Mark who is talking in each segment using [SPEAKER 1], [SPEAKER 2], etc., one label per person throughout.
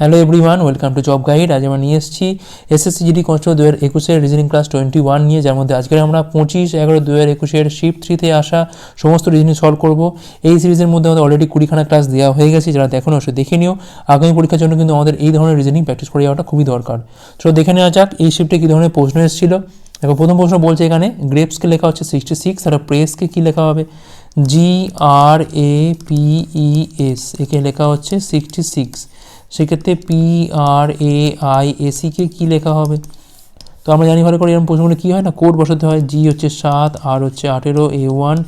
[SPEAKER 1] Hello everyone welcome to job guide আজ আমরা নিয়ে এসেছি এসএসসি জিডি কনস্টেবল দু হাজার একুশের রিজনিং ক্লাস টোয়েন্টি ওয়ান নিয়ে, যার মধ্যে আজকে আমরা পঁচিশ, এগারো দু হাজার একুশের শিফট থ্রিতে আসা সমস্ত রিজনিং সলভ করব। এই সিরিজের মধ্যে আমাদের অলরেডি কুড়িখানা ক্লাস দেওয়া হয়ে গেছে, যারা দেখো অবশ্যই দেখে নিও। আগামী পরীক্ষার জন্য কিন্তু আমাদের এই ধরনের রিজনিং প্র্যাকটিস করে যাওয়াটা খুবই দরকার। চলো দেখে নেওয়া যাক, এই শিফটে কী ধরনের প্রশ্ন এসেছিল। দেখো, প্রথম প্রশ্ন বলছে এখানে গ্রেপসকে লেখা হচ্ছে সিক্সটি সিক্স আর প্রেসকে কী লেখা হবে? জি আর এ পি ই এস একে লেখা হচ্ছে সিক্সটি সিক্স সেক্ষেত্রে পি আর এ আই এসিকে কী লেখা হবে? তো আমরা জানি ভালো করে এরকম প্রশ্নগুলো কী হয় না? কোড বসাতে হয় জি হচ্ছে সাত আর হচ্ছে আঠেরো এ ওয়ান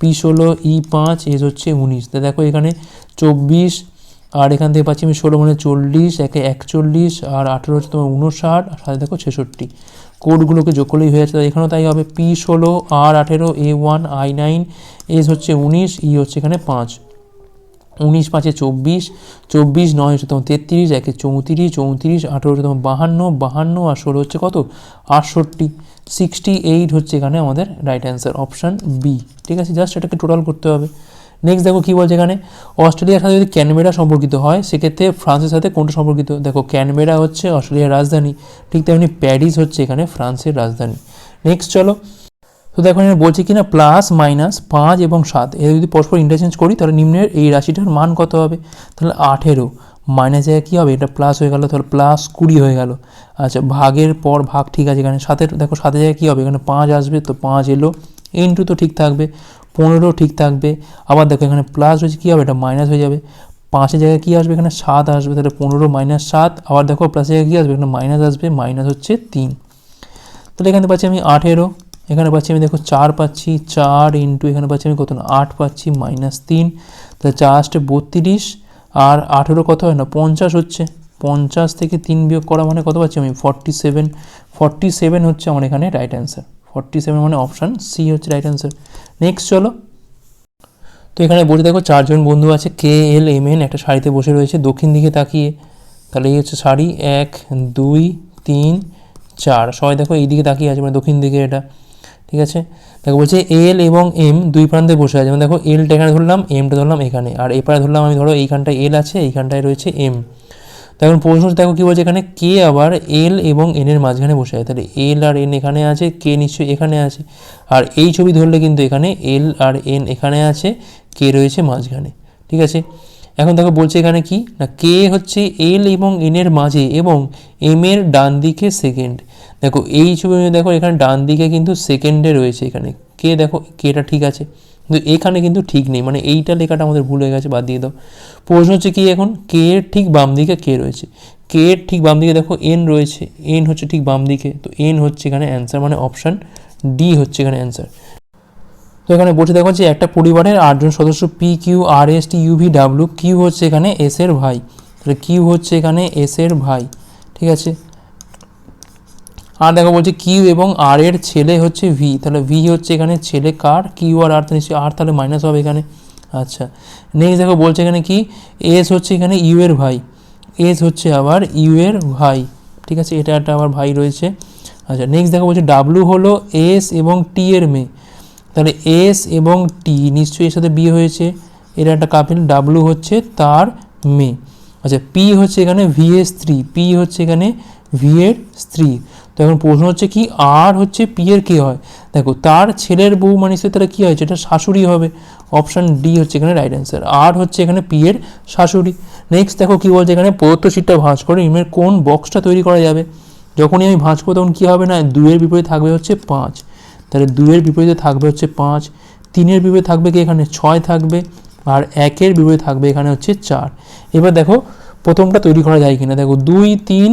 [SPEAKER 1] পি ষোলো ই পাঁচ এস হচ্ছে উনিশ। তো দেখো এখানে চব্বিশ, আর এখান থেকে পাচ্ছি আমি ষোলো মানে চল্লিশ, একে একচল্লিশ, আর আঠেরো হচ্ছে তোমার উনষাট আর সাথে দেখো ছেষট্টি। কোডগুলোকে যোগ করলেই হয়ে যাচ্ছে এখানেও তাই হবে। পি ষোলো আর আঠেরো A one I nine S হচ্ছে উনিশ ই হচ্ছে এখানে পাঁচ। উনিশ পাঁচে চব্বিশ চব্বিশ নয় তোমার তেত্রিশ, একে চৌত্রিশ চৌত্রিশ, আঠেরো তোমার বাহান্ন বাহান্ন আর ষোলো হচ্ছে কত? আটষট্টি। সিক্সটি এইট হচ্ছে এখানে আমাদের রাইট অ্যান্সার অপশান বি ঠিক আছে? জাস্ট এটাকে টোটাল করতে হবে। নেক্সট দেখো কী বলছে এখানে? অস্ট্রেলিয়ার সাথে যদি ক্যানবেরা সম্পর্কিত হয়, সেক্ষেত্রে ফ্রান্সের সাথে কোনটা সম্পর্কিত? দেখো, ক্যানবেরা হচ্ছে অস্ট্রেলিয়ার রাজধানী, ঠিক তেমনি প্যারিস হচ্ছে এখানে ফ্রান্সের রাজধানী। নেক্সট চলো তো দেখো এখানে বলছে কি না প্লাস মাইনাস পাঁচ এবং সাত। এর যদি পরস্পর ইন্টারচেঞ্জ করি, তাহলে নিম্নের এই রাশিটার মান কত হবে? তাহলে আঠেরো। মাইনাস জায়গায় কী হবে? এটা প্লাস হয়ে গেল, তাহলে প্লাস কুড়ি হয়ে গেল। আচ্ছা ভাগের পর ভাগ ঠিক আছে এখানে। সাতের, দেখো সাতের জায়গায় কী হবে? এখানে পাঁচ আসবে, তো পাঁচ এলো। ইন্টু তো ঠিক থাকবে পনেরো ঠিক থাকবে। আবার দেখো এখানে প্লাস হয়েছে কী হবে? এটা মাইনাস হয়ে যাবে। পাঁচের জায়গায় কী আসবে? এখানে সাত আসবে, তাহলে পনেরো মাইনাস সাত। আবার দেখো প্লাসের জায়গায় কী আসবে? এখানে মাইনাস আসবে মাইনাস হচ্ছে তিন। তাহলে এখানে পাচ্ছি আমি আঠেরো। এখানে পাচ্ছি আমি দেখো চার পাচ্ছি, চার ইন্টু এখানে পাচ্ছি আমি কত না, আট পাচ্ছি মাইনাস তিন। তাহলে চার আসছে বত্রিশ, আর আঠেরো কত হয় না, পঞ্চাশ হচ্ছে। পঞ্চাশ থেকে তিন বিয়োগ করা মানে কত পাচ্ছি আমি? ফর্টি সেভেন ফর্টি সেভেন হচ্ছে আমার এখানে রাইট অ্যান্সার ফর্টি সেভেন মানে অপশান সি হচ্ছে রাইট অ্যান্সার নেক্সট চলো। তো এখানে বসে দেখো চারজন বন্ধু আছে কে এল এম এন একটা শাড়িতে বসে রয়েছে, দক্ষিণ দিকে তাকিয়ে। তাহলে এই হচ্ছে শাড়ি, এক, দুই, তিন, চার। সবাই দেখো এই দিকে তাকিয়ে আছে মানে দক্ষিণ দিকে এটা। ঠিক আছে? দেখো বলছে এল এবং এম দুই প্রান্তে বসে আছে। যেমন দেখো এলটা এখানে ধরলাম এমটা ধরলাম এখানে। আর এপারে ধরলাম আমি ধরো এইখানটায় এল আছে, এইখানটায় রয়েছে এম তো এখন প্রশ্ন দেখো কী বলছে এখানে? কে আবার এল এবং এন এর মাঝখানে বসে আছে। তাহলে এল আর এন এখানে আছে কে নিশ্চয়ই এখানে আছে। আর এই ছবি ধরলে কিন্তু এখানে এল আর এন এখানে আছে কে রয়েছে মাঝখানে। ঠিক আছে? এখন দেখো বলছে এখানে কি? না, কে হচ্ছে এল এবং এন এর মাঝে এবং এম এর ডান দিকে সেকেন্ড দেখো, এই ছবি দেখো, এখানে ডান দিকে কিন্তু সেকেন্ডে রয়েছে এখানে। কে দেখো, কেটা ঠিক আছে। কিন্তু এখানে কিন্তু ঠিক নেই মানে এইটা লেখাটা আমাদের ভুল হয়ে গেছে, বাদ দিয়ে দাও। প্রশ্ন হচ্ছে কি এখন? কে এর ঠিক বাম দিকে কে রয়েছে? কে এর ঠিক বাম দিকে দেখো, এন রয়েছে। এন হচ্ছে ঠিক বাম দিকে, তো এন হচ্ছে এখানে অ্যান্সার মানে অপশান ডি হচ্ছে এখানে অ্যান্সার তো এখানে বসে দেখো যে একটা পরিবারের আটজন সদস্য P Q R S T U V W Q হচ্ছে এখানে এস এর ভাই। তাহলে কিউ হচ্ছে এখানে এস এর ভাই, ঠিক আছে? আর দেখো বলছে কিউ এবং আর এর ছেলে হচ্ছে ভি তাহলে ভি হচ্ছে এখানে ছেলে কার? কিউ আর আর নিশ্চয়ই আর তাহলে মাইনাস হবে এখানে। আচ্ছা নেক্সট দেখো বলছে এখানে কি? এস হচ্ছে এখানে ইউ এর ভাই এস হচ্ছে আবার ইউ এর ভাই, ঠিক আছে? এটা একটা আবার ভাই রয়েছে। আচ্ছা নেক্সট দেখো বলছে ডাব্লু হলো এস এবং টি এর মেয়ে। তাহলে এস এবং টি নিশ্চয়ই এর সাথে বিয়ে হয়েছে। এটা একটা কাপিল ডাব্লু হচ্ছে তার মেয়ে। আচ্ছা পি হচ্ছে এখানে ভি এর স্ত্রী। পি হচ্ছে এখানে ভি এর স্ত্রী। তো এখন প্রশ্ন হচ্ছে কি আর হচ্ছে পি এর কে হয়? দেখো, তার ছেলের বউ মানে তারা কী হয়? যেটা শাশুড়ি হবে। অপশান ডি হচ্ছে এখানে রাইট অ্যান্সার আর হচ্ছে এখানে পি এর শাশুড়ি। নেক্সট দেখো কী বলছে এখানে, প্রদত্ত সিটটা ভাঁজ করে। ইমের কোন বক্সটা তৈরি করা যাবে? যখনই আমি ভাঁজ করব তখন কী হবে না? দুইয়ের বিপরীতে থাকবে হচ্ছে পাঁচ। তাহলে দুইয়ের বিপরীতে থাকবে হচ্ছে পাঁচ, তিনের বিপরীতে থাকবে কি এখানে ছয় থাকবে, আর একের বিপরীতে থাকবে এখানে হচ্ছে চার। এবার দেখো, প্রথমটা তৈরি করা যায় কিনা। দেখো, দুই, তিন,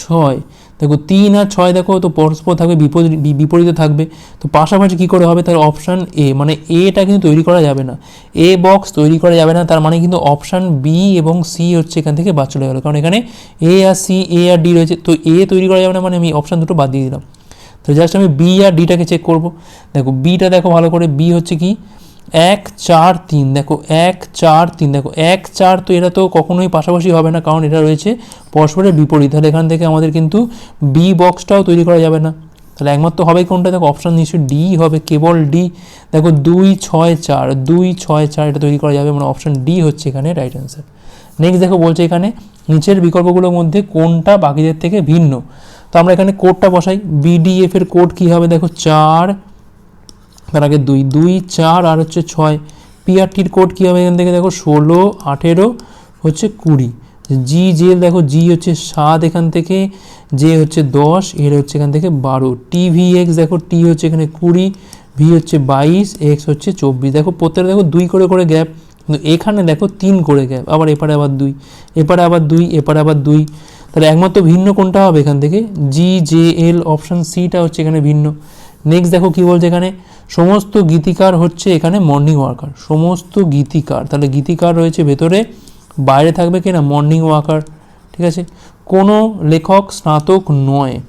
[SPEAKER 1] ছয়। দেখো, তিন আর ছয় দেখো, তো পরস্পর থাকবে, বিপরীত বিপরীতে থাকবে। তো পাশাপাশি কী করে হবে? তার অপশান এ মানে এটা কিন্তু তৈরি করা যাবে না। এ বক্স তৈরি করা যাবে না, তার মানে কিন্তু অপশান বি এবং সি হচ্ছে এখান থেকে বাদ চলে গেলো। কারণ এখানে এ আর সি, এ আর ডি রয়েছে, তো এ তৈরি করা যাবে না মানে আমি অপশান দুটো বাদ দিয়ে দিলাম। তো জাস্ট আমি বি আর ডিটাকে চেক করব। দেখো বিটা দেখো ভালো করে বি হচ্ছে কি? এক, চার, তিন। দেখো এক, চার, তিন। দেখো এক, চার তো এটা তো কখনোই পাশাপাশি হবে না, কারণ এটা রয়েছে পরস্পরের বিপরীত। তাহলে এখান থেকে আমাদের কিন্তু বি বক্সটাও তৈরি করা যাবে না। তাহলে একমাত্র হবে কোনটা? দেখো অপশান নিশ্চয়ই ডি হবে, কেবল ডি দেখো দুই, ছয়, চার, দুই, ছয়, চার এটা তৈরি করা যাবে মানে অপশান ডি হচ্ছে এখানে রাইট অ্যান্সার নেক্সট দেখো বলছে এখানে, নিচের বিকল্পগুলোর মধ্যে কোনটা বাকিদের থেকে ভিন্ন? আমরা এখানে কোডটা বসাই। বিডিএফ এর কোড কী হবে? দেখো, চার, তার আগে দুই দুই, চার, আর হচ্ছে ছয়। পিআরটির কোড কী হবে এখান থেকে? দেখো, ষোলো, আঠেরো হচ্ছে কুড়ি। জি জে দেখো জি হচ্ছে সাত এখান থেকে জে হচ্ছে দশ, এর হচ্ছে এখান থেকে বারো। টি ভি এক্স দেখো টি হচ্ছে এখানে কুড়ি ভি হচ্ছে বাইশ এক্স হচ্ছে চব্বিশ। দেখো, প্রত্যেকটা দেখো, দুই করে করে গ্যাপ কিন্তু এখানে দেখো, তিন করে গ্যাপ আবার এপারে আবার দুই, এপারে আবার দুই, এপারে আবার দুই। তাহলে একমাত্র ভিন্ন কোনটা হবে এখান থেকে? জি জে এল অপশান সিটা হচ্ছে এখানে ভিন্ন। নেক্সট দেখো কি বলছে এখানে? সমস্ত গীতিকার হচ্ছে এখানে মর্নিং ওয়াকার সমস্ত গীতিকার। তাহলে গীতিকার রয়েছে ভেতরে, বাইরে থাকবে কি না মর্নিং ওয়াকার ঠিক আছে? কোনো লেখক স্নাতক নয়।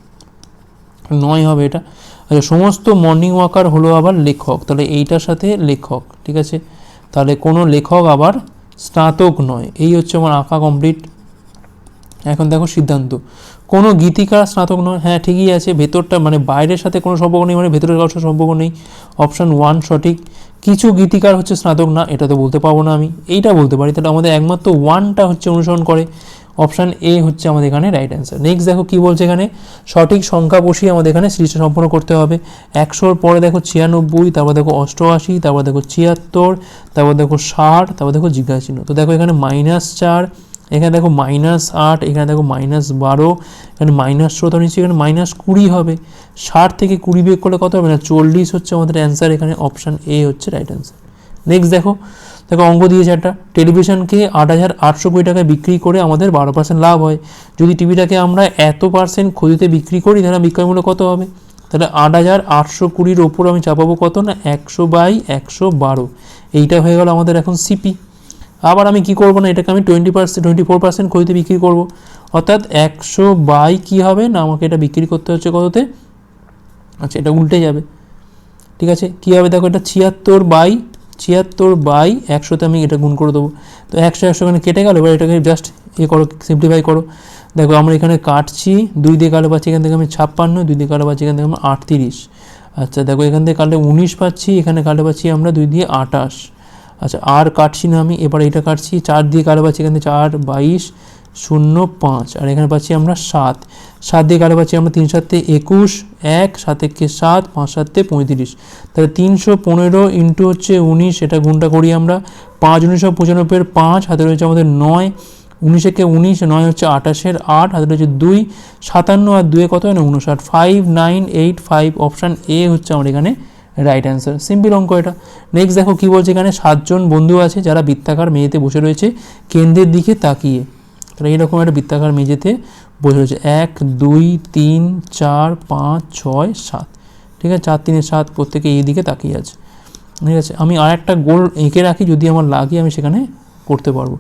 [SPEAKER 1] নয় হবে এটা। আচ্ছা সমস্ত মর্নিং ওয়াকার হলো আবার লেখক। তাহলে এইটার সাথে লেখক। ঠিক আছে? তাহলে কোনো লেখক আবার স্নাতক নয়। এই হচ্ছে আমার আঁকা কমপ্লিট এখন দেখো সিদ্ধান্ত। কোনো গীতিকার, স্নাতক নয় হ্যাঁ ঠিকই আছে, ভেতরটা মানে বাইরের সাথে কোনো সম্পর্ক নেই মানে ভেতরের কারোর সাথে সম্পর্ক নেই। অপশান ওয়ান সঠিক। কিছু গীতিকার হচ্ছে স্নাতক না, এটা তো বলতে পারব না আমি। এইটা বলতে পারি, তাহলে আমাদের একমাত্র ওয়ানটা হচ্ছে অনুসরণ করে। অপশান এ হচ্ছে আমাদের এখানে রাইট অ্যান্সার নেক্সট দেখো কী বলছে এখানে। সঠিক সংখ্যা বসিয়ে আমাদের এখানে সিরিজটা সম্পন্ন করতে হবে। একশোর পরে দেখো ছিয়ানব্বই, তারপর দেখো অষ্টআশি, তারপর দেখো ছিয়াত্তর, তারপর দেখো ষাট, তারপর দেখো জিজ্ঞাসা চিহ্ন তো দেখো এখানে মাইনাস চার এখানে দেখো মাইনাস আট, এখানে দেখো মাইনাস বারো, এখানে মাইনাস চৌদ্দ নিচ্ছি এখানে মাইনাস কুড়ি হবে। ষাট থেকে কুড়ি বিয়োগ করলে কত হবে না? চল্লিশ হচ্ছে আমাদের অ্যান্সার এখানে অপশান এ হচ্ছে রাইট অ্যান্সার নেক্সট দেখো দেখো অঙ্ক দিয়েছে একটা। টেলিভিশনকে আট হাজার আটশো কোটি টাকায় বিক্রি করে আমাদের বারো পার্সেন্ট লাভ হয়। যদি টিভিটাকে আমরা এত পার্সেন্ট ক্ষতিতে বিক্রি করি, তাহলে বিক্রয় মূল্য কত হবে? তাহলে আট হাজার আটশো কুড়ির ওপর আমি চাপাবো কত না? একশো বাই একশো বারো। এইটা হয়ে গেল আমাদের এখন সিপি আবার আমি কি করব না? এটাকে আমি twenty percent twenty four percent ক্ষতিতে বিক্রি করব। অর্থাৎ একশো বাই কী হবে না? আমাকে এটা বিক্রি করতে হচ্ছে কততে? আচ্ছা এটা উল্টে যাবে। ঠিক আছে? কী হবে? দেখো, এটা ছিয়াত্তর বাই ছিয়াত্তর বাই একশোতে আমি এটা গুণ করে দেবো। তো একশো একশো এখানে কেটে গেল, এবার এটাকে জাস্ট এ করো সিম্পলিফাই করো। দেখো, আমরা এখানে কাটছি, দুই দিয়ে কালো পাচ্ছি, এখান থেকে আমি ছাপ্পান্ন, দুই দিয়ে কালো পাচ্ছি, এখান থেকে আমরা আটত্রিশ। আচ্ছা দেখো, এখান থেকে কাটলে উনিশ পাচ্ছি, এখানে কাটলে পাচ্ছি আমরা দুই দিয়ে আটাশ। আচ্ছা আর কাটছি না আমি, এবার এটা কাটছি, চার দিয়ে কালো পাচ্ছি এখানে চার, বাইশ, শূন্য, পাঁচ, আর এখানে পাচ্ছি আমরা সাত। সাত দিয়ে কালো পাচ্ছি আমরা তিন, সাতে একুশ, এক, সাত একে সাত, পাঁচ, সাতে পঁয়ত্রিশ। তাহলে তিনশো পনেরো ইন্টু হচ্ছে উনিশ, এটা গুণটা করি আমরা। পাঁচ উনিশশো পঁচানব্বইয়ের পাঁচ হাতে রয়েছে আমাদের নয়। উনিশ একে উনিশ, নয় হচ্ছে আঠাশের আট হাতে রয়েছে দুই। সাতান্ন আর দুয়ে কত হয় না, উনষাট। Five nine eight five option A হচ্ছে আমার এখানে রাইট অ্যান্সার সিম্পল অঙ্ক এটা। নেক্সট দেখো কী বলছে এখানে? সাতজন বন্ধু আছে যারা বৃত্তাকার মেঝেতে বসে রয়েছে। কেন্দ্রের দিকে তাকিয়ে। তাহলে এইরকম একটা বৃত্তাকার মেঝেতে বসে রয়েছে। এক, দুই, তিন, চার, পাঁচ, ছয়, সাত। ঠিক আছে? চার, তিনের সাত প্রত্যেকে এই দিকে তাকিয়ে আছে। ঠিক আছে? আমি আর একটা গোল এঁকে রাখি, যদি আমার লাগে আমি সেখানে করতে পারব।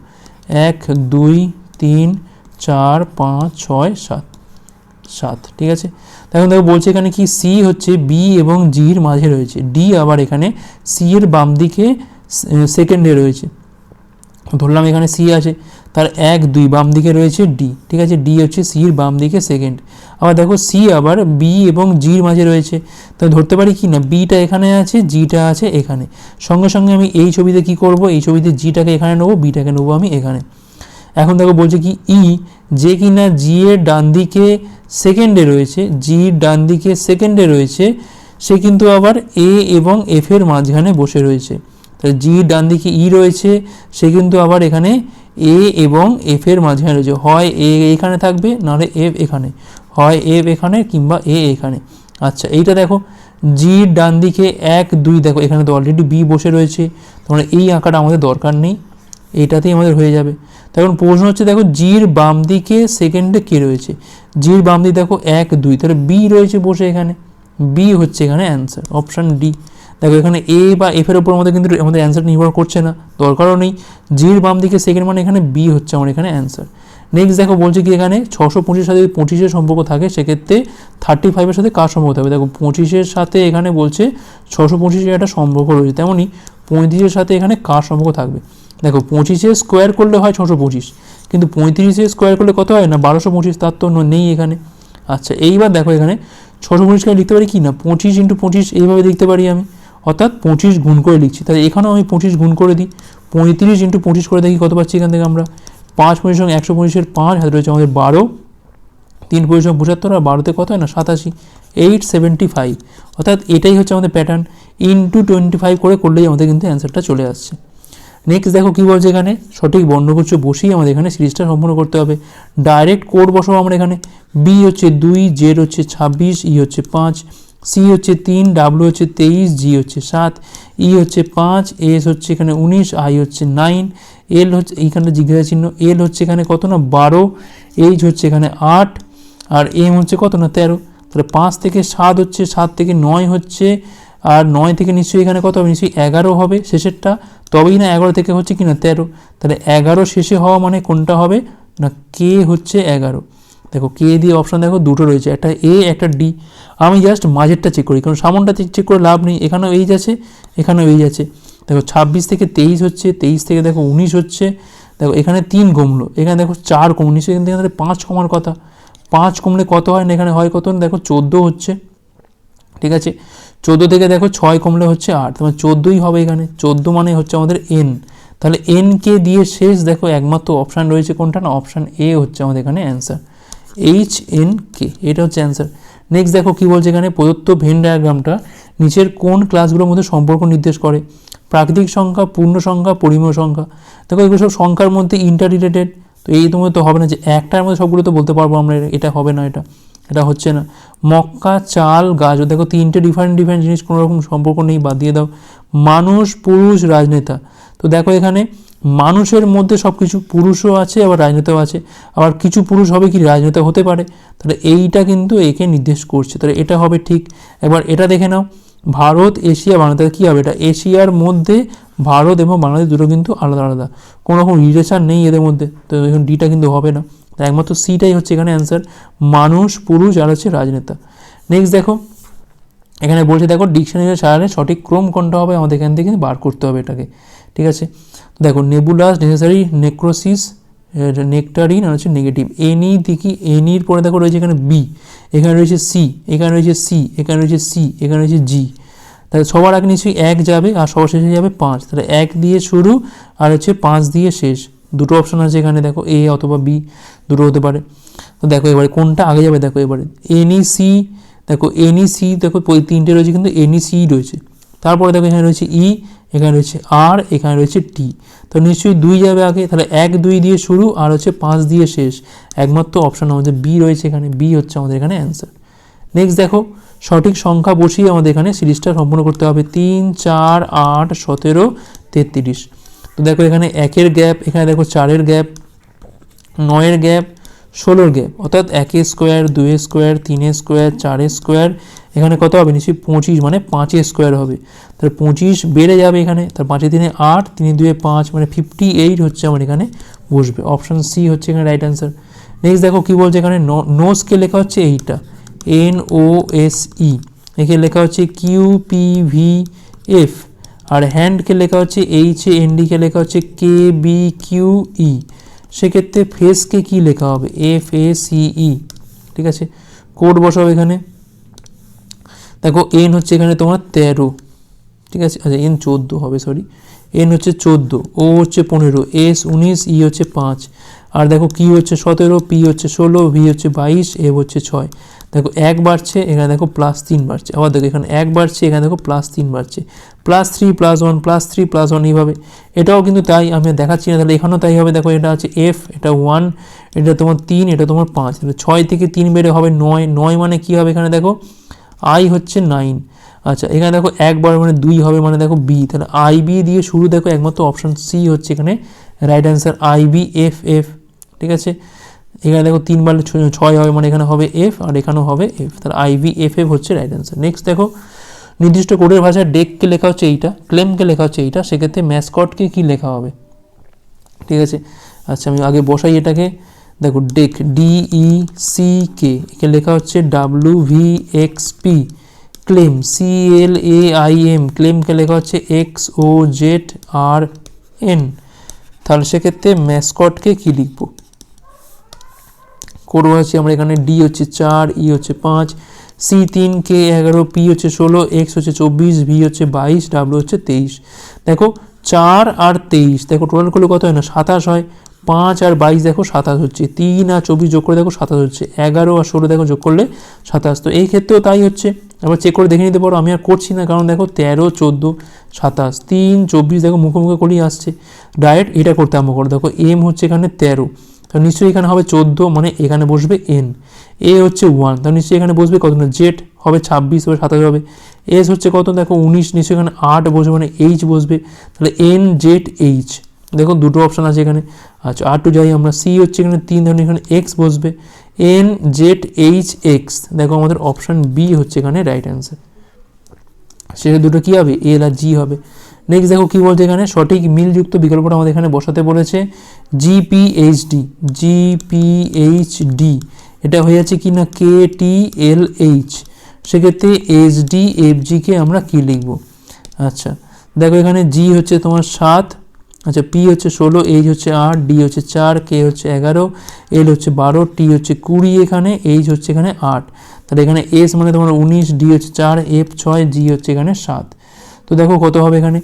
[SPEAKER 1] এক, দুই, তিন, চার, পাঁচ, ছয়, সাত। সাত, ঠিক আছে? এখন দেখো বলছে এখানে কি সি হচ্ছে বি এবং জির মাঝে রয়েছে। ডি আবার এখানে সি এর বাম দিকে সেকেন্ডে রয়েছে। ধরলাম এখানে সি আছে, তার এক, দুই বাম দিকে রয়েছে ডি ঠিক আছে? ডি হচ্ছে সির বাম দিকে সেকেন্ড আবার দেখো সি আবার বি এবং জির মাঝে রয়েছে। তো ধরতে পারি কি না? বিটা এখানে আছে জিটা আছে এখানে। সঙ্গে সঙ্গে আমি এই ছবিতে কি করব? এই ছবিতে জিটাকে এখানে নেব বিটাকে নেব আমি এখানে। এখন দেখো বলছে কি ই, যে কিনা জি এর ডান দিকে সেকেন্ডে রয়েছে জির ডান দিকে সেকেন্ডে রয়েছে, সে কিন্তু আবার এ এবং এফ এর মাঝখানে বসে রয়েছে। তাহলে জি ডান দিকে ই রয়েছে, সে কিন্তু আবার এখানে এ এবং এফ এর মাঝখানে রয়েছে। হয় এ এখানে থাকবে, নাহলে এফ এখানে। হয় এফ এখানে কিংবা এ এখানে। আচ্ছা এইটা দেখো জি ডান দিকে এক, দুই, দেখো, এখানে তো অলরেডি বি বসে রয়েছে। তোমরা এই আঁকাটা আমাদের দরকার নেই। এইটাতেই আমাদের হয়ে যাবে। তখন প্রশ্ন হচ্ছে, দেখো, জির বাম দিকে সেকেন্ডে কে রয়েছে? জির বাম দিকে দেখো, এক, দুই, তাহলে বি রয়েছে বসে এখানে। বি হচ্ছে এখানে অ্যান্সার অপশান ডি দেখো, এখানে এ বা এফ এর উপর আমাদের কিন্তু আমাদের অ্যান্সার নির্ভর করছে না, দরকারও নেই। জির বাম দিকে সেকেন্ড মানে এখানে বি হচ্ছে আমার এখানে অ্যান্সার নেক্সট দেখো, বলছে কি এখানে, ছশো পঁচিশের সাথে পঁচিশের সম্পর্ক থাকে, সেক্ষেত্রে থার্টি ফাইভের সাথে কার সম্পর্ক থাকবে? দেখো, পঁচিশের সাথে এখানে বলছে, ছশো পঁচিশের একটা সম্পর্ক রয়েছে, তেমনই পঁয়ত্রিশের সাথে এখানে কার সম্পর্ক থাকবে? দেখো পঁচিশে স্কোয়ার করলে হয় ছশো পঁচিশ, কিন্তু পঁয়ত্রিশে স্কোয়ার করলে কত হয়? না, বারোশো পঁচিশ, তার তো নেই এখানে। আচ্ছা এইবার দেখো এখানে ছশো পঁচিশকে লিখতে পারি কি? না, পঁচিশ ইন্টু পঁচিশ এইভাবে লিখতে পারি আমি। অর্থাৎ পঁচিশ গুণ করে লিখছি। তাহলে এখানেও আমি পঁচিশ গুণ করে দিই। পঁয়ত্রিশ ইন্টু পঁচিশ করে দেখি কত পাচ্ছি এখান থেকে আমরা। পাঁচ পঁচিশ সঙ্গে একশো পঁচিশের পাঁচ, হাতে রয়েছে আমাদের বারো। তিন পরিশ্রম পঁচাত্তর, আর বারোতে কত হয়? না, সাতাশি। এইট সেভেন্টি ফাইভ অর্থাৎ এটাই হচ্ছে আমাদের প্যাটার্ন ইন্টু টোয়েন্টি ফাইভ করে করলেই আমাদের কিন্তু অ্যান্সারটা চলে আসছে। নেক্সট দেখো কী বলছে এখানে? সঠিক বর্ণগুচ্ছ বসিয়ে আমাদের এখানে সিরিজটা সম্পূর্ণ করতে হবে। ডাইরেক্ট কোড বসাবো আমরা এখানে। বি হচ্ছে দুই জেড হচ্ছে ছাব্বিশ ই হচ্ছে পাঁচ সি হচ্ছে তিন ডাব্লু হচ্ছে তেইশ জি হচ্ছে সাত ই হচ্ছে পাঁচ এস হচ্ছে এখানে উনিশ আই হচ্ছে নাইন এল হচ্ছে, এইখানে জিজ্ঞাসা চিহ্ন এল হচ্ছে এখানে কত না? বারো এইচ হচ্ছে এখানে আট, আর এম হচ্ছে কত না? তেরো। তাহলে পাঁচ থেকে সাত হচ্ছে, সাত থেকে নয় হচ্ছে আর নয় থেকে নিশ্চয়ই এখানে কত হবে? নিশ্চয়ই এগারো হবে শেষেরটা। তবেই না এগারো থেকে হচ্ছে কি না তেরো? তাহলে এগারো শেষে হওয়া মানে কোনটা হবে? না, কে হচ্ছে এগারো? দেখো, কে দিয়ে অপশান দেখো, দুটো রয়েছে। একটা এ একটা ডি আমি জাস্ট মাঝেরটা চেক করি, কারণ সামনটা চেক করে লাভ নেই। এখানেও এইচ আছে, এখানেও এইচ আছে। দেখো, ছাব্বিশ থেকে তেইশ হচ্ছে, তেইশ থেকে দেখো উনিশ হচ্ছে। দেখো, এখানে তিন কমলো। এখানে দেখো চার কমলো নিশ্চয়ই এখান থেকে পাঁচ কমার কথা। পাঁচ কমলে কত হয় না? এখানে হয় কত? না দেখো, চোদ্দ হচ্ছে। ঠিক আছে? চোদ্দ থেকে দেখো ছয় কমলে হচ্ছে আট তোমার চোদ্দোই হবে এখানে। চোদ্দ মানে হচ্ছে আমাদের এন তাহলে এন কে দিয়ে শেষ দেখো একমাত্র অপশান রয়েছে কোনটা না? অপশান এ হচ্ছে আমাদের এখানে অ্যান্সার এইচ এন কে এটা হচ্ছে অ্যান্সার নেক্সট দেখো কি বলছে এখানে? প্রদত্ত ভেন ডায়াগ্রামটা নিচের কোন ক্লাসগুলোর মধ্যে সম্পর্ক নির্দেশ করে? প্রাকৃতিক সংখ্যা, পূর্ণ সংখ্যা, পরিমেয় সংখ্যা। দেখো এগুলো সব সংখ্যার মধ্যে ইন্টার রিলেটেড তো এই তোমার তো হবে না যে একটার মধ্যে সবগুলো তো বলতে পারব আমরা, এটা হবে না এটা। এটা হচ্ছে না। মক্কা, চাল গাছ দেখো তিনটে ডিফারেন্ট ডিফারেন্ট জিনিস কোনো রকম সম্পর্ক নেই, বাদ দিয়ে দাও। মানুষ, পুরুষ, রাজনেতা। তো দেখো এখানে মানুষের মধ্যে সব কিছু পুরুষও আছে, আবার রাজনেতাও আছে। আবার কিছু পুরুষ হবে কি? রাজনেতা হতে পারে। তাহলে এইটা কিন্তু একে নির্দেশ করছে। তাহলে এটা হবে ঠিক। এবার এটা দেখে নাও। ভারত, এশিয়া, বাংলাদেশ কী হবে? এটা এশিয়ার মধ্যে ভারত এবং বাংলাদেশ দুটো কিন্তু আলাদা আলাদা। কোনো রকম রিলেশন নেই এদের মধ্যে। তো এখন ডিটা কিন্তু হবে না। তাই একমাত্র সিটাই হচ্ছে এখানে অ্যান্সার মানুষ, পুরুষ আর হচ্ছে রাজনেতা। নেক্সট দেখো, এখানে বলছে দেখো ডিকশনারির সাহায্যে সঠিক ক্রম কোনটা হবে? আমাদের এখান থেকে বার করতে হবে এটাকে। ঠিক আছে? দেখো নেবুলাস নেসেসারি নেক্রোসিস নেকটারিন আর হচ্ছে নেগেটিভ এনি দিকে এনির পরে দেখো রয়েছে এখানে বি এখানে রয়েছে সি এখানে রয়েছে সি এখানে রয়েছে সি এখানে রয়েছে জি তাহলে সবার আগে নিশ্চয়ই এক যাবে আর সবার শেষে যাবে পাঁচ। তাহলে এক দিয়ে শুরু আর হচ্ছে পাঁচ দিয়ে শেষ। দুটো অপশন আছে এখানে, দেখো এ অথবা বি দুটো হতে পারে। তো দেখো এবারে কোনটা আগে যাবে? দেখো এবারে এনি সি দেখো এনি সি দেখো তিনটে রয়েছে কিন্তু এনি সি রয়েছে। তারপরে দেখো এখানে রয়েছে ই এখানে রয়েছে আর এখানে রয়েছে টি তো নিশ্চয়ই দুই যাবে আগে, তাহলে এক, দুই দিয়ে শুরু আর হচ্ছে পাঁচ দিয়ে শেষ। একমাত্র অপশন আমাদের বি রয়েছে এখানে বি হচ্ছে আমাদের এখানে অ্যান্সার নেক্সট দেখো, সঠিক সংখ্যা বসিয়ে আমাদের এখানে সিরিজটা সম্পূর্ণ করতে হবে। তিন, চার, আট, সতেরো, তেত্রিশ। তো দেখো এখানে একের গ্যাপ, এখানে দেখো চারের গ্যাপ, নয়ের গ্যাপ, ষোলোর গ্যাপ। অর্থাৎ একের স্কোয়ার দুয়ের স্কোয়ার, তিনের স্কোয়ার, চারের স্কোয়ার, এখানে কত হবে? নিশ্চয়ই পঁচিশ মানে পাঁচের স্কোয়ার হবে। তাহলে পঁচিশ বেড়ে যাবে এখানে, তার পাঁচে তিনে আট, তিনে দুয়ে পাঁচ মানে ফিফটি এইট হচ্ছে আমার এখানে বসবে। অপশান সি হচ্ছে এখানে রাইট অ্যান্সার নেক্সট দেখো কী বলছে এখানে? নো নোসকে লেখা হচ্ছে এইটা। এন ও এস ই একে লেখা হচ্ছে Q P V F R হ্যান্ডকে লেখা হচ্ছে এইচ এ এন ডিকে লেখা হচ্ছে কে বি কিউ ই সেক্ষেত্রে ফেসকে কি লেখা হবে? এফ এ সি ই ঠিক আছে? কোড বসাও এখানে। দেখো এন হচ্ছে এখানে তোমার তেরো। ঠিক আছে? আচ্ছা এন চোদ্দ হবে সরি এন হচ্ছে চোদ্দ ও হচ্ছে পনেরো এস উনিশ ই হচ্ছে পাঁচ। আর দেখো কি হচ্ছে সতেরো পি হচ্ছে ষোলো ভি হচ্ছে বাইশ এ হচ্ছে ছয়। দেখো এক বাড়ছে, এখানে দেখো প্লাস তিন বাড়ছে। আবার দেখো এখানে এক বাড়ছে, এখানে দেখো প্লাস তিন বাড়ছে। Plus three plus one plus three plus one এইভাবে। এটাও কিন্তু তাই, আমি দেখাচ্ছি না, তাহলে এখানেও তাই হবে। দেখো এটা আছে এফ এটা ওয়ান এটা তোমার তিন, এটা তোমার পাঁচ। ছয় থেকে তিন বেড়ে হবে নয়। নয় মানে কি হবে এখানে দেখো? আই হচ্ছে নাইন আচ্ছা এখানে দেখো একবার মানে দুই হবে মানে দেখো বি তাহলে আই বি দিয়ে শুরু দেখো একমাত্র অপশান সি হচ্ছে এখানে right answer I B F F ঠিক আছে? এখানে দেখো তিনবার ছ- ছয় হবে মানে এখানে হবে এফ আর এখানেও হবে এফ তার আইভি এফ এফ হচ্ছে রাইট অ্যান্সার নেক্সট দেখো, নির্দিষ্ট কোডের ভাষায় ডেককে লেখা হচ্ছে এইটা ক্লেমকে লেখা হচ্ছে এইটা, সেক্ষেত্রে ম্যাসকটকে কি লেখা হবে? ঠিক আছে? আচ্ছা আমি আগে বসাই এটাকে। দেখো deck D E C K একে লেখা হচ্ছে W V X P claim C L A I M ক্লেমকে লেখা হচ্ছে X O Z R N তাহলে সেক্ষেত্রে ম্যাসকটকে কী লিখব? করব হচ্ছে আমরা এখানে ডি হচ্ছে চার ই হচ্ছে পাঁচ সি তিন কে এগারো পি হচ্ছে ষোলো এক্স হচ্ছে চব্বিশ ভি হচ্ছে বাইশ ডাব্লু হচ্ছে তেইশ। দেখো, চার আর তেইশ, দেখো টোটাল করলে কত হয় না? সাতাশ হয়। পাঁচ আর বাইশ, দেখো সাতাশ হচ্ছে। তিন আর চব্বিশ যোগ করে দেখো সাতাশ হচ্ছে। এগারো আর ষোলো, দেখো যোগ করলে সাতাশ। তো এই ক্ষেত্রেও তাই হচ্ছে। আবার চেক করে দেখে নিতে পারো, আমি আর করছি না, কারণ দেখো তেরো, চোদ্দ, সাতাশ, তিন, চব্বিশ, দেখো মুখে মুখে করেই আসছে। ডাইরেক্ট এটা করতে আরম্ভ করো। দেখো এম হচ্ছে এখানে তেরো। তো নিশ্চয়ই এখানে হবে চোদ্দ মানে এখানে বসবে এন এ হচ্ছে ওয়ান তাহলে নিশ্চয়ই এখানে বসবে কত না? জেড হবে ছাব্বিশ হবে সাতাশ হবে। এস হচ্ছে কত? দেখো উনিশ, নিশ্চয়ই এখানে আট বসবে মানে এইচ বসবে। তাহলে এন জেড এইচ দেখো দুটো অপশান আছে এখানে। আচ্ছা আর টু যাই আমরা। সি হচ্ছে এখানে তিন ধরনের এখানে এক্স বসবে। এন জেড এইচ এক্স দেখো আমাদের অপশান বি হচ্ছে এখানে রাইট অ্যান্সার শেষে দুটো কী হবে? এল আর জি হবে। নেক্সট দেখো কী বলছে এখানে? সঠিক মিলযুক্ত বিকল্পটা আমাদের এখানে বসাতে বলেছে জিপিএইচডি জিপিএইচডি এটা হয়ে যাচ্ছে কি না? কে টি এল এইচ সেক্ষেত্রে এইচ ডি এফ জিকে আমরা কী লিখব? আচ্ছা দেখো এখানে জি হচ্ছে তোমার সাত আচ্ছা পি হচ্ছে ষোলো এইচ হচ্ছে আট ডি হচ্ছে চার কে হচ্ছে এগারো এল হচ্ছে বারো টি হচ্ছে কুড়ি এখানে এইচ হচ্ছে এখানে আট। তাহলে এখানে এস মানে তোমার উনিশ ডি হচ্ছে চার এফ ছয় জি হচ্ছে এখানে সাত। তো দেখো কত হবে এখানে?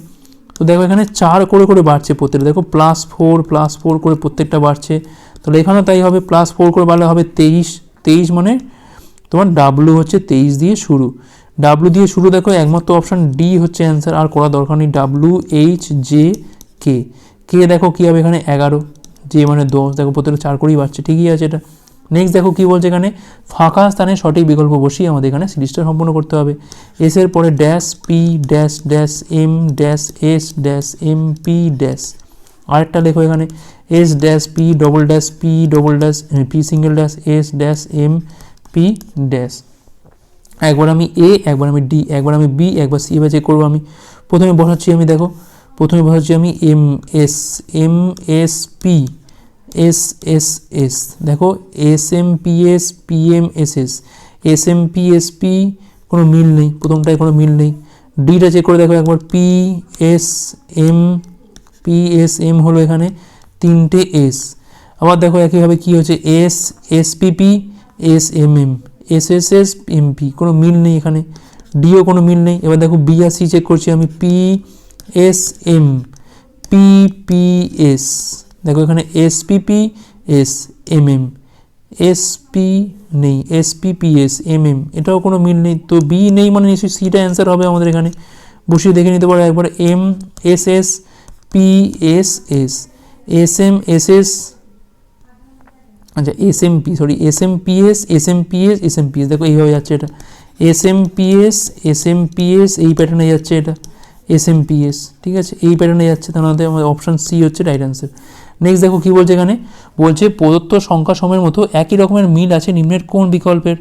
[SPEAKER 1] তো দেখো এখানে চার করে করে বাড়ছে প্রত্যেকটা। দেখো প্লাস ফোর প্লাস ফোর করে প্রত্যেকটা বাড়ছে। তাহলে এখানেও তাই হবে প্লাস ফোর করে বাড়লে হবে তেইশ। তেইশ মানে তোমার ডাব্লু হচ্ছে তেইশ দিয়ে শুরু। ডাব্লু দিয়ে শুরু দেখো একমাত্র অপশান ডি হচ্ছে অ্যান্সার আর করা দরকার নেই W H J K K দেখো কী হবে এখানে এগারো। যে মানে দশ। দেখো প্রত্যেকটা চার করেই বাড়ছে। ঠিকই আছে এটা। নেক্সট দেখো কী বলছে এখানে? ফাঁকা স্থানে সঠিক বিকল্প বসিয়ে আমাদের এখানে সিরিজটা সম্পূর্ণ করতে হবে। এস এর পরে dash P dash dash M dash S dash M P dash আরেকটা লেখো এখানে। S dash P double dash P double dash P single dash S dash M P dash একবার আমি এ একবার আমি ডি একবার আমি বি একবার সি এবার চেক করব আমি। প্রথমে বসাচ্ছি আমি, দেখো। প্রথমে বসাচ্ছি আমি M S M S P S S S. দেখো, S M P S, P M S S. S M P S P, কোনো মিল নেই, প্রথমটায় কোনো মিল নেই। ডিটা চেক করে দেখো একবার, P S M, P S M হলো এখানে তিনটে এস। আবার দেখো একইভাবে কী হচ্ছে, S S P P, S M M. S S S, M P, কোনো মিল নেই এখানে। ডিও কোনো মিল নেই। এবার দেখো বি আর সি চেক করছি আমি, P S M, P P S. দেখো এখানে S P P S M M S P নেই S P P S M M এটাও কোনো মিল নেই। তো বি নেই মানে নিশ্চয়ই সিটা অ্যান্সার হবে আমাদের এখানে। বসিয়ে দেখে নিতে পারো একবার M S S P S S S M S S আচ্ছা S M P sorry S M P S S M P S S M P S দেখো এইভাবে যাচ্ছে এটা। S M P S S M P S এই প্যাটার্নে যাচ্ছে এটা। S M P S ঠিক আছে? এই প্যাটার্নে যাচ্ছে তার মধ্যে আমাদের অপশান সি হচ্ছে রাইট অ্যান্সার নেক্সট দেখো কী বলছে এখানে? বলছে প্রদত্ত সংখ্যা সময়ের মতো একই রকমের মিল আছে নিম্নের কোন বিকল্পের?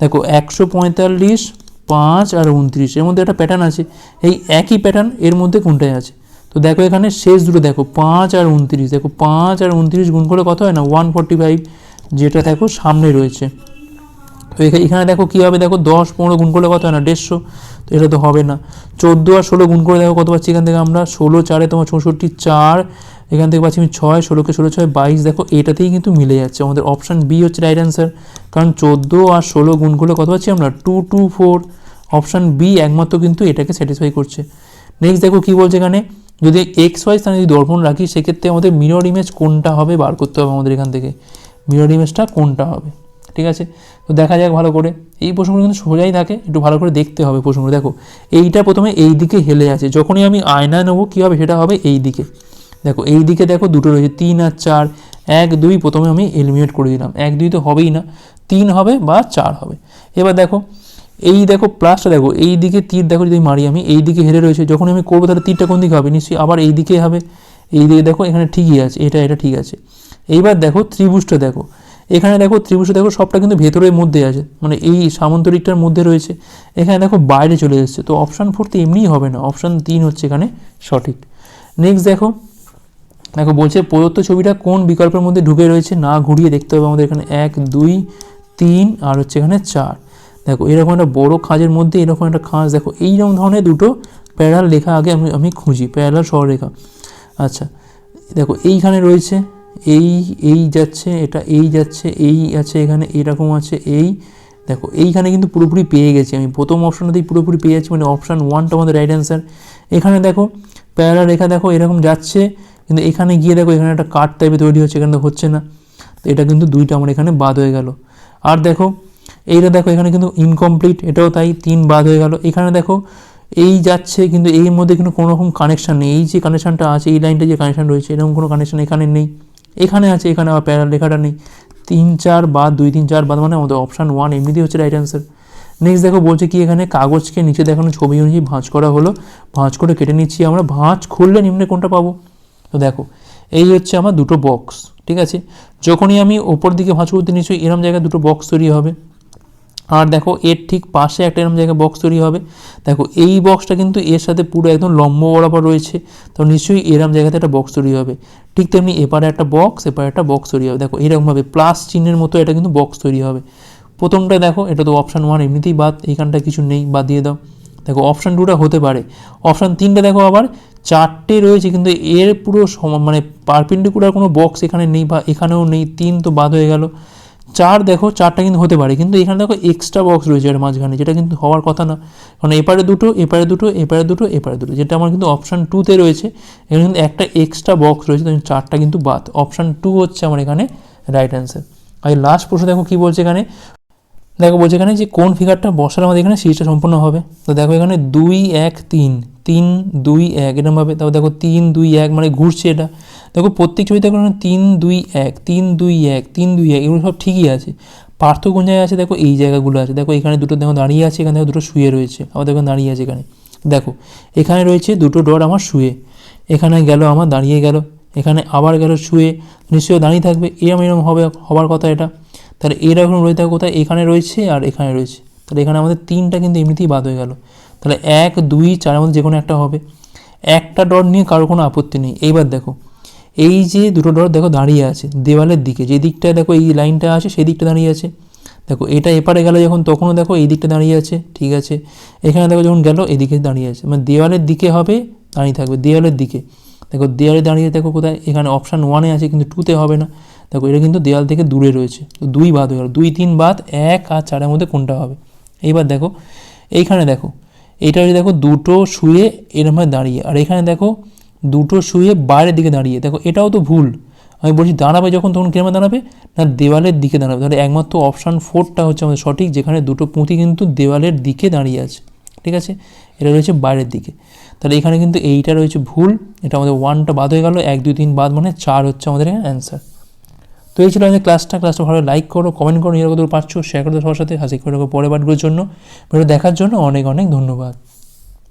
[SPEAKER 1] দেখো একশো পঁয়তাল্লিশ, পাঁচ আর উনত্রিশ, এর মধ্যে একটা প্যাটার্ন আছে। এই একই প্যাটার্ন এর মধ্যে কোনটায় আছে? তো দেখো এখানে শেষ দুটো দেখো, পাঁচ আর উনত্রিশ। দেখো পাঁচ আর উনত্রিশ গুণ করে কত হয় না? ওয়ান ফর্টি ফাইভ যেটা দেখো সামনে রয়েছে। তো এখা- এখানে দেখো কী হবে? দেখো দশ, পনেরো গুণ করলে কত হয় না? দেড়শো। এটা তো হবে না। চোদ্দ আর ষোলো গুণ করে দেখো কত পাচ্ছি এখান থেকে আমরা? ষোলো চারে তোমার চৌষট্টি, চার। এখান থেকে পাচ্ছি আমি ছয়, ষোলোকে ষোলো, ছয়, বাইশ। দেখো, এটাতেই কিন্তু মিলে যাচ্ছে। আমাদের অপশান বি হচ্ছে রাইট অ্যান্সার কারণ চোদ্দ আর ষোলো গুণ করলে কত পাচ্ছি আমরা? Two two four option B একমাত্র কিন্তু এটাকে স্যাটিসফাই করছে। নেক্সট দেখো কী বলছে এখানে? যদি এক্স ওয়াই স্থানে যদি দর্পণ রাখি, সেক্ষেত্রে আমাদের মিরর ইমেজ কোনটা হবে? বার করতে হবে আমাদের এখান থেকে। মিরর ইমেজটা কোনটা হবে? ঠিক আছে? তো দেখা যাক ভালো করে। এই প্রশ্নগুলো কিন্তু সোজাই থাকে, একটু ভালো করে দেখতে হবে প্রশ্নগুলো দেখো, এইটা প্রথমে এই দিকে হেলে আছে। যখনই আমি আয়না নেব, কী হবে? সেটা হবে এই দিকে। দেখো, এই দিকে দেখো দুটো রয়েছে, তিন আর চার। এক, দুই প্রথমে আমি এলিমিনেট করে দিলাম। এক, দুই তো হবেই না। তিন হবে বা চার হবে। এবার দেখো, এই দেখো প্লাসটা দেখো, এই দিকে তীর দেখো যদি মারি আমি, এই দিকে হেরে রয়েছে। যখন আমি করব তাহলে তীরটা কোন দিকে হবে? নিশ্চয়ই আবার এই দিকে হবে। এই দিকে দেখো, এখানে ঠিকই আছে, এটা এটা ঠিক আছে। এইবার দেখো ত্রিভুজটা দেখো। এখানে দেখো ত্রিভুজটা দেখো সবটা কিন্তু ভেতরের মধ্যে আছে। মানে এই সামন্তরিকটার মধ্যে রয়েছে। এখানে দেখো বাইরে চলে এসেছে। তো অপশান ফোর তো এমনিই হবে না। অপশান তিন হচ্ছে এখানে সঠিক। নেক্সট দেখো দেখো বলছে প্রদত্ত ছবিটা কোন বিকল্পের মধ্যে ঢুকে রয়েছে না ঘুরিয়ে দেখতে হবে আমাদের এখানে এক, দুই, তিন আর হচ্ছে এখানে চার। দেখো এরকম একটা বড় খাঁজের মধ্যে এরকম একটা খাঁজ। দেখো এইরকম ধরনের দুটো প্যারাল লেখা আগে আমি আমি খুঁজি। প্যারাল সররেখা আচ্ছা দেখো এইখানে রয়েছে এই এই যাচ্ছে, এটা এই যাচ্ছে, এই আছে, এখানে এরকম আছে, এই। দেখো, এইখানে কিন্তু পুরোপুরি পেয়ে গেছি আমি। প্রথম অপশানটাতেই পুরোপুরি পেয়ে যাচ্ছি মানে অপশান ওয়ানটা আমাদের রাইট অ্যান্সার এখানে দেখো প্যারা রেখা দেখো, এরকম যাচ্ছে, কিন্তু এখানে গিয়ে দেখো, এখানে একটা কাট টাইপের তৈরি হচ্ছে, এখানে হচ্ছে না। তো এটা কিন্তু দুইটা আমার এখানে বাদ হয়ে গেল। আর দেখো, এইটা দেখো, এখানে কিন্তু ইনকমপ্লিট এটাও তাই, তিন বাদ হয়ে গেল। এখানে দেখো, এই যাচ্ছে, কিন্তু এই মধ্যে কিন্তু কোনো রকম কানেকশান নেই। এই যে কানেকশানটা আছে, এই লাইনটা যে কানেকশান রয়েছে, এরকম কোনো কানেকশান এখানে নেই। এখানে আছে, এখানে আবার প্যারা লেখাটা নেই। তিন, চার বা দুই, তিন, চার, বাদ মানে আমাদের অপশান ওয়ান এমনিতেই হচ্ছে রাইট অ্যান্সার নেক্সট দেখো বলছে কি, এখানে কাগজকে নিচে দেখানো ছবি অনুযায়ী ভাঁজ করা হলো। ভাঁজ করে কেটে নিচ্ছি আমরা। ভাঁজ খুললে নিম্নে কোনটা পাবো? তো দেখো, এই হচ্ছে আমার দুটো বক্স ঠিক আছে? যখনই আমি ওপর দিকে ভাঁজ করতে নিচ্ছি, এরম জায়গায় দুটো বক্স তৈরি হবে। আর দেখো এর ঠিক পাশে একটা এরকম জায়গায় বক্স তৈরি হবে। দেখো এই বক্সটা কিন্তু এর সাথে পুরো একদম লম্ব বরাবর রয়েছে। তো নিশ্চয়ই এরম জায়গাতে একটা বক্স তৈরি হবে। ঠিক তেমনি এপারে একটা বক্স এপারে একটা বক্স তৈরি হবে। দেখো এরকমভাবে প্লাস চিহ্নের মতো এটা কিন্তু বক্স তৈরি হবে। প্রথমটা দেখো, এটা তো অপশান ওয়ান এমনিতেই বাদ এইখানটা কিছু নেই, বাদ দিয়ে দাও। দেখো অপশান টুটা হতে পারে। অপশান তিনটা দেখো আবার, চারটে রয়েছে কিন্তু এর পুরো সম- মানে পারপেন্ডিকুলার কোনো বক্স এখানে নেই বা এখানেও নেই। তিন তো বাদ হয়ে গেল। চার দেখো, চারটা কিন্তু হতে পারে, কিন্তু এখানে দেখো এক্সট্রা বক্স রয়েছে এর মাঝখানে, যেটা কিন্তু হওয়ার কথা না। কারণ এপারে দুটো এপারে দুটো এপারে দুটো এপারে দুটো, যেটা আমার কিন্তু অপশান টুতে রয়েছে। এখানে কিন্তু একটা এক্সট্রা বক্স রয়েছে তো চারটা কিন্তু বাদ। অপশান টু হচ্ছে আমার এখানে রাইট অ্যান্সার আর লাস্ট প্রশ্ন দেখো কী বলছে এখানে? দেখো বলছে এখানে যে কোন ফিগারটা বসার আমাদের এখানে সিরিজটা সম্পূর্ণ হবে? তো দেখো এখানে দুই, এক, তিন তিন, দুই, এক এরকমভাবে তারপর দেখো তিন, দুই, এক মানে ঘুরছে এটা। দেখো প্রত্যেক এখানে তিন, দুই, এক, তিন, দুই, এক, তিন, দুই, এক, এগুলো সব ঠিকই আছে। পার্থক্য কোন জায়গায় আছে? দেখো এই জায়গাগুলো আছে। দেখো এখানে দুটো দেখো দাঁড়িয়ে আছে, এখানে দেখো দুটো শুয়ে রয়েছে। আবার দেখো দাঁড়িয়ে আছে এখানে। দেখো, এখানে রয়েছে দুটো ডট আমার শুয়ে। এখানে গেল আমার, দাঁড়িয়ে গেল। এখানে আবার গেল শুয়ে। নিশ্চয়ই দাঁড়িয়ে থাকবে। এরম এরম হবে, হবার কথা এটা। তাহলে এরকম রয়ে থাকে কোথায়? এখানে রয়েছে আর এখানে রয়েছে। তাহলে এখানে আমাদের তিনটা কিন্তু এমনিতেই বাদ হয়ে গেল। তাহলে এক, দুই চারের মধ্যে যে কোনো একটা হবে। একটা ডট নিয়ে কারোর কোনো আপত্তি নেই। এইবার দেখো এই যে দুটো ডট দেখো দাঁড়িয়ে আছে, দেওয়ালের দিকে, যে দিকটায় দেখো এই লাইনটা আছে সেই দিকটা দাঁড়িয়ে আছে। দেখো এটা এপারে গেল যখন, তখনও দেখো এই দিকটা দাঁড়িয়ে আছে, ঠিক আছে? এখানে দেখো যখন গেল, এদিকে দাঁড়িয়ে আছে। মানে দেওয়ালের দিকে হবে, দাঁড়িয়ে থাকবে, দেওয়ালের দিকে। দেখো দেওয়ালে দাঁড়িয়ে দেখো কোথায়, এখানে অপশান ওয়ানে আছে, কিন্তু টুতে হবে না। দেখো এটা কিন্তু দেওয়াল থেকে দূরে রয়েছে, তো দুই বাদ হয়ে গেল, দুই, তিন বাদ, এক আর চারের মধ্যে কোনটা হবে? এইবার দেখো, এইখানে দেখো, এইটা হচ্ছে দেখো দুটো শুয়ে এরমভাবে দাঁড়িয়ে, আর এখানে দেখো দুটো শুয়ে বাইরের দিকে দাঁড়িয়ে। দেখো, এটাও তো ভুল। আমি বলছি, দাঁড়াবে যখন, তখন কিরমে দাঁড়াবে? না, দেওয়ালের দিকে দাঁড়াবে। তাহলে একমাত্র অপশান ফোরটা হচ্ছে আমাদের সঠিক, যেখানে দুটো পুঁতি কিন্তু দেওয়ালের দিকে দাঁড়িয়ে আছে। ঠিক আছে? এটা রয়েছে বাইরের দিকে। তাহলে এখানে কিন্তু এইটা রয়েছে ভুল। এটা আমাদের ওয়ানটা বাদ হয়ে গেল। এক, দুই, তিন বাদ মানে চার হচ্ছে আমাদের এখানে অ্যান্সার তো এই ছিল আমাদের ক্লাসটা ক্লাসটা ভালো লাইক করো কমেন্ট করো কত পারছ শেয়ার করো সবার সাথে, হাসি করে পরের বারগুলোর জন্য। ভিডিও দেখার জন্য অনেক অনেক ধন্যবাদ।